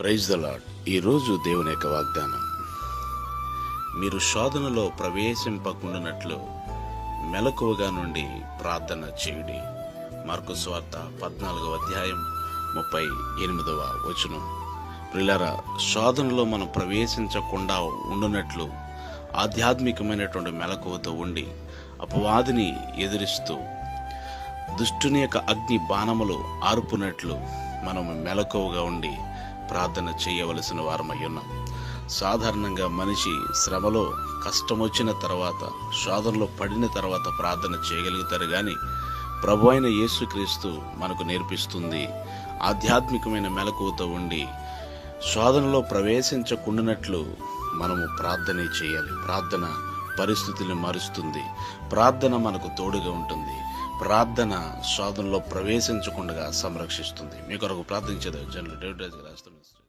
Praise the lord ఈరోజు దేవుని యొక్క వాగ్దానం. మీరు శోధనలో ప్రవేశింపకుండానట్లు మెలకువగా నుండి ప్రార్థన చేయుడి. మార్కు స్వార్త పద్నాలుగవ అధ్యాయం ముప్పై ఎనిమిదవ వచనం. ప్రిలరా శోధనలో మనం ప్రవేశించకుండా ఉండునట్లు ఆధ్యాత్మికమైనటువంటి మెలకువతో ఉండి అపవాదిని ఎదిరిస్తూ దుష్టుని యొక్క అగ్ని బాణములు ఆర్పునట్లు మనం మెలకువగా ఉండి ప్రార్థన చేయవలసిన వారమై ఉన్నాం. సాధారణంగా మనిషి శ్రమలో కష్టం వచ్చిన తర్వాత శోధనలో పడిన తర్వాత ప్రార్థన చేయగలుగుతారు కానీ ప్రభు అయిన యేసుక్రీస్తు మనకు నేర్పిస్తుంది ఆధ్యాత్మికమైన మెలకువతో ఉండి శోధనలో ప్రవేశించకుండానట్లు మనము ప్రార్థనే చేయాలి. ప్రార్థన పరిస్థితుల్ని మారుస్తుంది. ప్రార్థన మనకు తోడుగా ఉంటుంది. ప్రార్థన శోధనలో ప్రవేశించకుండా సంరక్షిస్తుంది. మీ కొరకు ప్రార్థించేది జనరల్ డేవిడ్ రాజు గారు